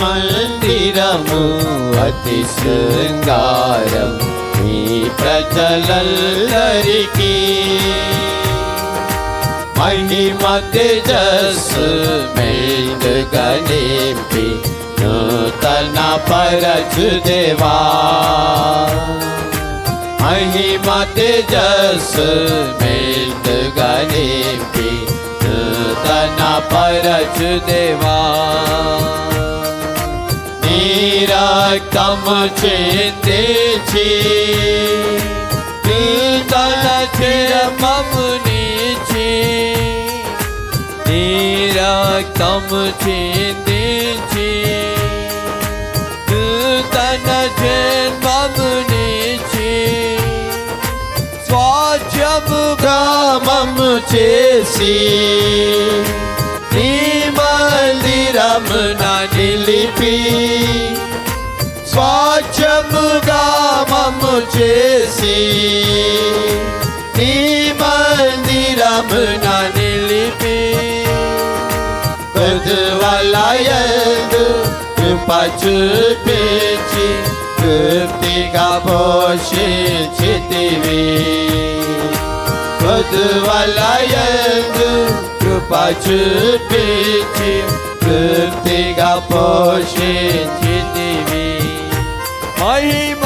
మందిరము అతి శృంగారం ఈ ప్రజలందరికీ. మహిమ తేజస్సు మెండుగా నింపి నూతన పరచుదేవా. మహిమ తేజస్సు మెండుగా నింపి నూతన పరచుదేవా. నీ रक्तं चिन्तिचि तलचिरममुनिचि निरक्तं चिन्तिचि तनजन्ममुनिचि स्वाजमुगमं चेसि మము చేసి నీ మందిరమున నిలిపి కొద్దువలయందు కృప చూపించి తృప్తిగా పోషించితివి కొద్దువలయందు కృప చూపించి తృప్తిగా పోషించితివి మహిమా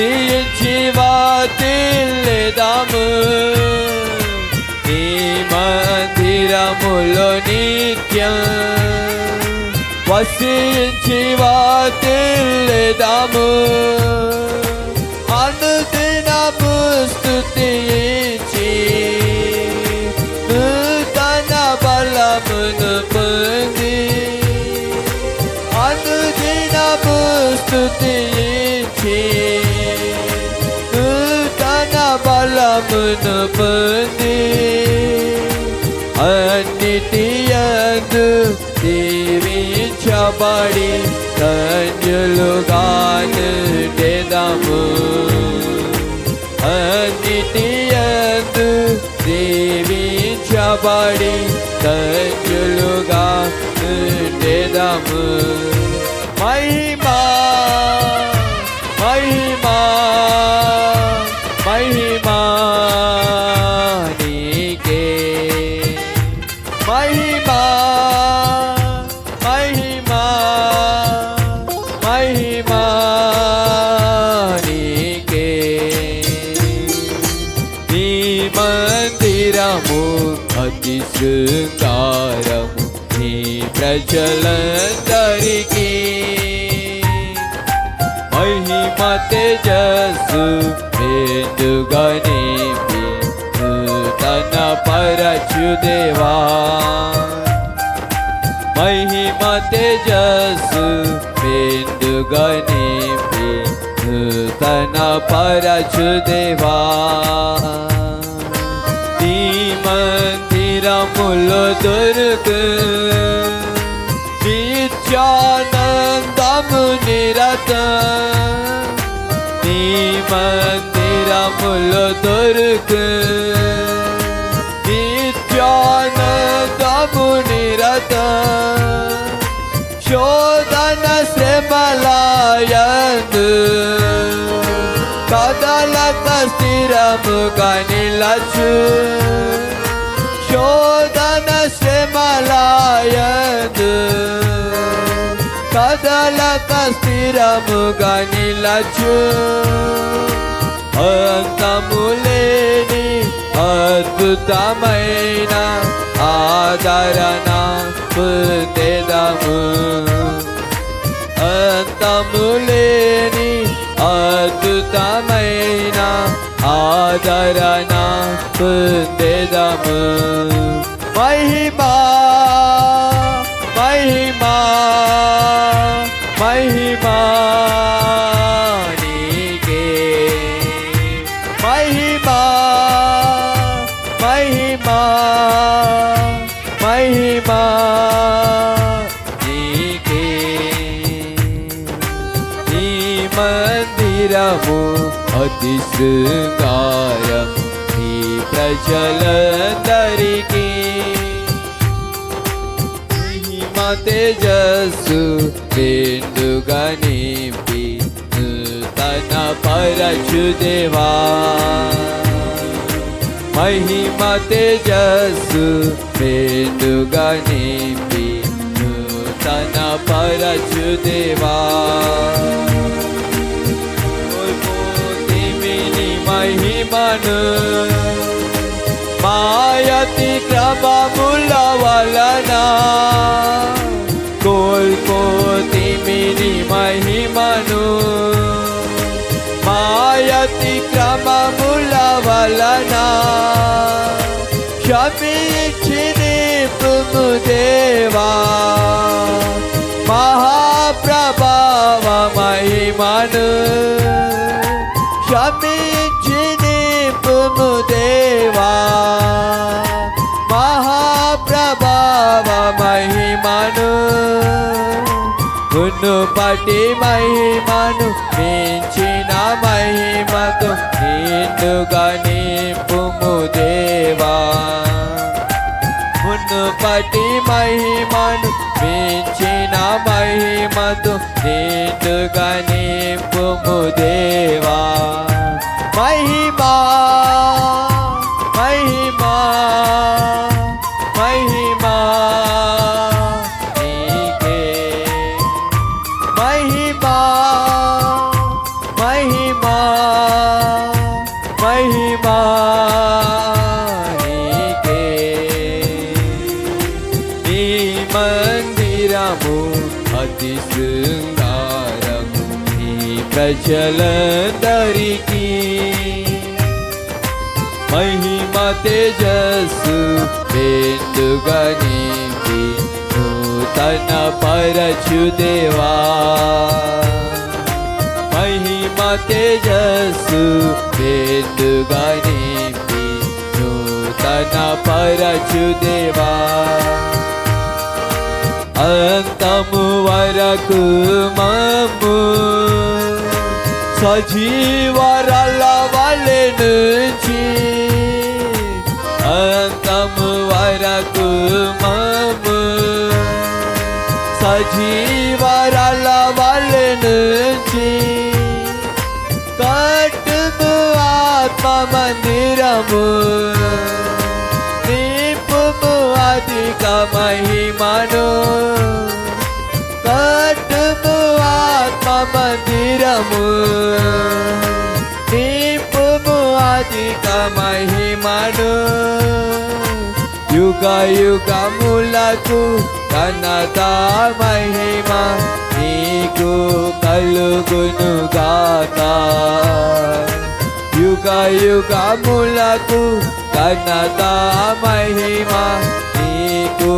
వసించి వాతిల్లేదాము నీ మందిరములో నిత్యం వసించి వాతిల్లేదాము అనుదినము స్తుతించి నూతన బలమును బలమును పొంది అన్నిటియందు దీవించబడి ధన్యులుగాను డెదము అన్నిటియందు దీవించబడి ధన్యులుగా మందిరము అతి శృంగారము నీ ప్రజలందరికీ. మహిమ తేజస్సు వేందుగా నింపి తన పరచుదేవా. మహిమ తేజస్సు వేందుగా నింపి తన పరచుదేవా. నీ तेरा मुल दुर्ग. नित्यानंदम निरत. नी तेरा मुल दुर्ग. नित्यानंदम निरत. शोधन से मलायत कदलत स्थिरम कनिलच శోధన శ్రమలాయదు కదలక స్థిరముగా నిలచు అంతములేని అద్భుతమైన ఆదరణ పొందేదము అంతములేని అద్భుతమైన ఆదరణ देदम महिमा महिमा महिमा महिमा महिमा महिमा मंदिर अति सुंदर ప్రజలందరికీ మహిమ తేజస్సు వేందుగా నింపి తన పరచుదేవా మహిమ తేజస్సు వేందుగా నింపి తన పరచుదేవా కోల్పోతిమిని మహిమను మాయతి కృపముల వలన కోల్పోతి మిని మహిమను మాయతి క్రమముల వలన క్షమించిని దేవా మహాప్రభావ మహిమను క్షమించిని దేవా. మహాప్రభావ మహిమను మునుపటి మహిమను మించిన మహిమకు నిండుగా నింపుము దేవా. పటి మహిమను మించిన మహిమతో నిండుగా నింపుము దేవా. જલધરી કી મહિમા તેજસ બિંદુ ગણી કી નૂતન પરચુ દેવા. મહિમા તેજસ બિંદુ ગણી કી નૂતન પરચુ દેવા. અંતમ વરકુ મમ્મુ వలె నుంచి అంతము వరకు మమ్ము సజీవరల వలె నుంచి కట్టుము ఆత్మ మందిరము నింపుము అధిక మహిమను నిలుపు ఆత్మ మందిరము. నింపుము అధిక మహిమను. యుగ యుగములకు ఘనత మహిమ నీకు కలుగును గాక యుగ యుగములకు ఘనత మహిమ నీకు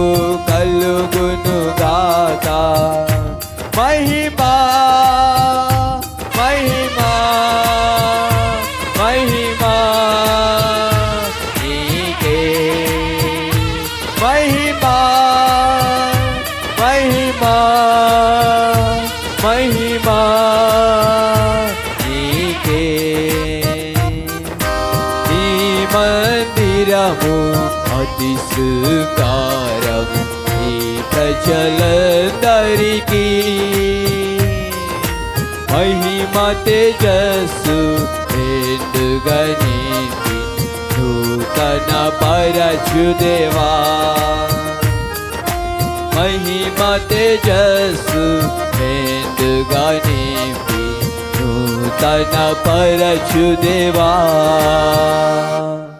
మహిమా మహిమా మహిమా నీకే మహిమా మహిమా మహిమా నీకే నీ మందిరము అతి శృంగారము ఈ चल दरी की महिमा तेजसु भेद गणिति नूतन परशुदेवा महिमा तेजसु भेद गणिति नूतन परशुदेवा